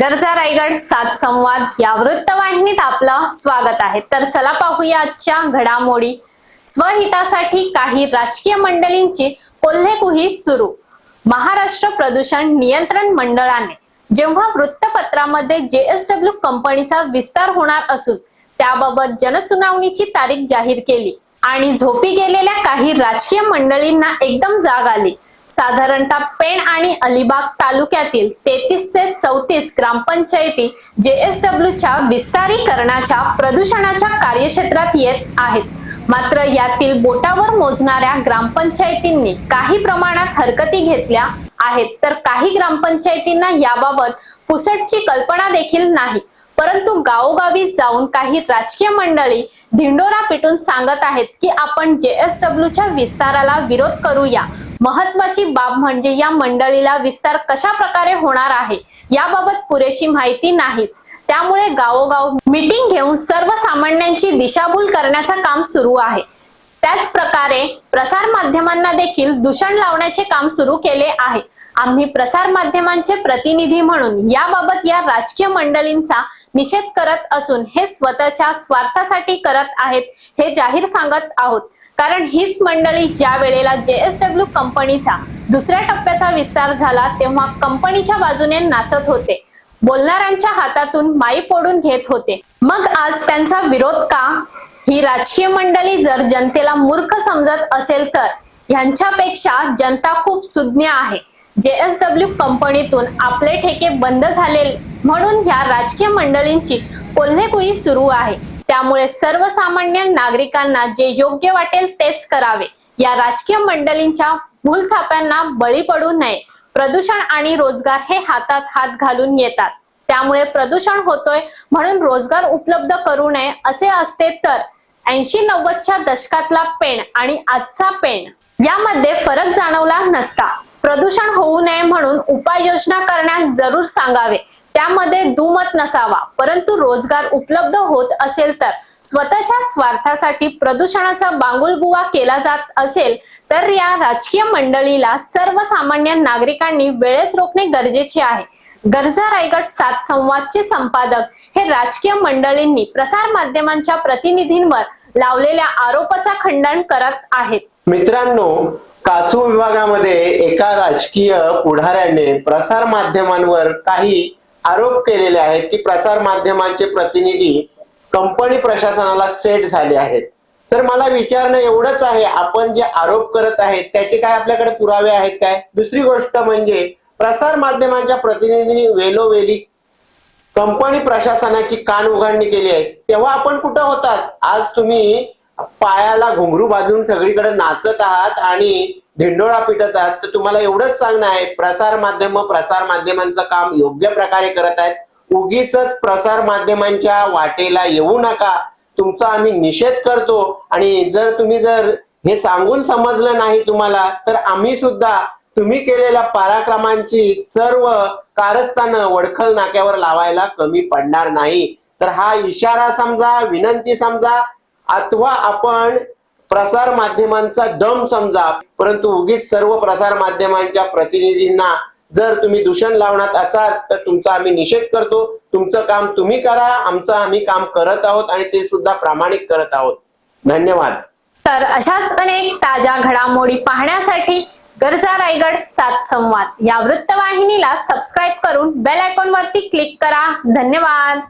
गरजा रायगड सात संवाद या वृत्तवाहिनीत आपलं स्वागत आहे. तर चला पाहूया आजच्या घडामोडी. स्वहितासाठी काही राजकीय मंडळींची कोल्हेकुही सुरू. महाराष्ट्र प्रदूषण नियंत्रण मंडळाने जेव्हा वृत्तपत्रामध्ये जेएसडब्ल्यू कंपनीचा विस्तार होणार असून त्याबाबत जनसुनावणीची तारीख जाहीर केली आणि झोपी गेलेल्या काही राजकीय मंडळींना एकदम जाग आली. साधारणतः पेण आणि अलिबाग तालुक्यातील तेहतीस ते चौतीस ग्रामपंचायती जेएसडब्ल्यू विस्तारीकरणाच्या प्रदूषणाच्या कार्यक्षेत्रात येत आहेत. मात्र यातील बोटावर मोजणाऱ्या ग्रामपंचायतींनी काही प्रमाणात हरकती घेतल्या आहेत. तर काही ग्रामपंचायतींना याबाबत पुसटची कल्पना देखील नाही. परंतु गावोगावी जाऊन काही राजकीय मंडळी धिंडोरा पिटून सांगत आहेत की आपण जे एस डब्ल्यूच्या विस्ताराला विरोध करूया. महत्वाची बाब म्हणजे या मंडळीला विस्तार कशा प्रकारे होणार आहे याबाबत पुरेशी माहिती नाहीच. त्यामुळे गावोगाव मीटिंग घेऊन सर्वसामान्यांची दिशाभूल करण्याचं काम सुरू आहे. त्याच प्रकारे प्रसार माध्यमांना देखील दूषण लावण्याचे काम सुरू केले आहे. आम्ही प्रसार माध्यमांचे प्रतिनिधी म्हणून याबाबत या राजकीय मंडळींचा निषेध करत असून हे स्वतःच्या स्वार्थासाठी करत आहेत हे जाहीर सांगत आहोत. कारण हीच मंडळी ज्या वेळेला जेएसडब्ल्यू कंपनीचा दुसऱ्या टप्प्याचा विस्तार झाला तेव्हा कंपनीच्या बाजूने नाचत होते. बोलणाऱ्यांच्या हातातून माई पोडून घेत होते. मग आज त्यांचा विरोध का? ही राजकीय मंडळी जर जनतेला मूर्ख समजत असेल तर ह्यांच्यापेक्षा जनता खूप सुज्ञ आहे. जेएसडब्ल्यू कंपनीतून आपले ठेके बंद झाले म्हणून ह्या राजकीय मंडळींची कोल्हेकुई सुरू आहे. त्यामुळे सर्वसामान्य नागरिकांना जे योग्य वाटेल तेच करावे. या राजकीय मंडळींच्या भूलथाप्यांना बळी पडू नये. प्रदूषण आणि रोजगार हे हातात हात घालून येतात. त्यामुळे प्रदूषण होतोय म्हणून रोजगार उपलब्ध करू नये असे असते तर ऐंशी नव्वदच्या दशकातला पेण आणि आजचा पेण यामध्ये फरक जाणवला नसता. प्रदूषण होऊ नये म्हणून उपाययोजना करण्यास जरूर सांगावे. त्यामध्ये दुमत नसावा परंतु रोजगार उपलब्ध होत असेल तर स्वतःच्या स्वार्थासाठी प्रदूषणाचा बांगुलबुवा केला जात असेल तर या राजकीय मंडळीला सर्वसामान्य नागरिकांनी वेळेस रोखणे गरजेचे आहे. गरजा रायगड सात संवादचे संपादक हे राजकीय मंडळींनी प्रसार माध्यमांच्या प्रतिनिधींवर लावलेल्या आरोपाचा खंडन करत आहेत. मित्रांनो कासू विभागामध्ये एका राजकीय पुढाऱ्याने प्रसार माध्यमांवर काही आरोप केलेले आहेत की प्रसार माध्यमांचे प्रतिनिधी कंपनी प्रशासनाला सेट झाले आहेत. तर मला विचारणं एवढंच आहे आपण जे आरोप करत आहेत त्याचे काय आपल्याकडे पुरावे आहेत काय? दुसरी गोष्ट म्हणजे प्रसार माध्यमांच्या प्रतिनिधींनी वेलोवेली कंपनी प्रशासनाची कान उघडणी केली आहे. तेव्हा आपण कुठं होतात? आज तुम्ही पायाला घुंगरू बाजून सगळीकडे नाचत आहात आणि धिंडोळा पिटत आहात तर तुम्हाला एवढंच सांगणं आहे प्रसार माध्यम प्रसार माध्यमांचं काम योग्य प्रकारे करत आहेत. उगीच प्रसार माध्यमांच्या वाटेला येऊ नका. तुमचा आम्ही निषेध करतो आणि जर तुम्ही जर हे सांगून समजलं नाही तुम्हाला तर आम्ही सुद्धा तुम्ही केलेल्या पराक्रमांची सर्व कारस्थानं वडखल नाक्यावर लावायला कमी पडणार नाही. तर हा इशारा समजा विनंती समजा अथवा आपण प्रसार माध्यमांचा दम समजा परंतु उगीच सर्व प्रसार माध्यमांच्या प्रतिनिधींना जर तुम्ही दूषण लावण्यात असाल तर तुमचा आम्ही निषेध करतो. तुमचं काम तुम्ही करा आमचं आम्ही काम करत आहोत आणि ते सुद्धा प्रामाणिक करत आहोत. धन्यवाद. तर अशाच अनेक ताज्या घडामोडी पाहण्यासाठी गरजा रायगड सात संवाद. या वृत्तवाहिनीला सबस्क्राईब करून बेल आयकॉन वरती क्लिक करा. धन्यवाद.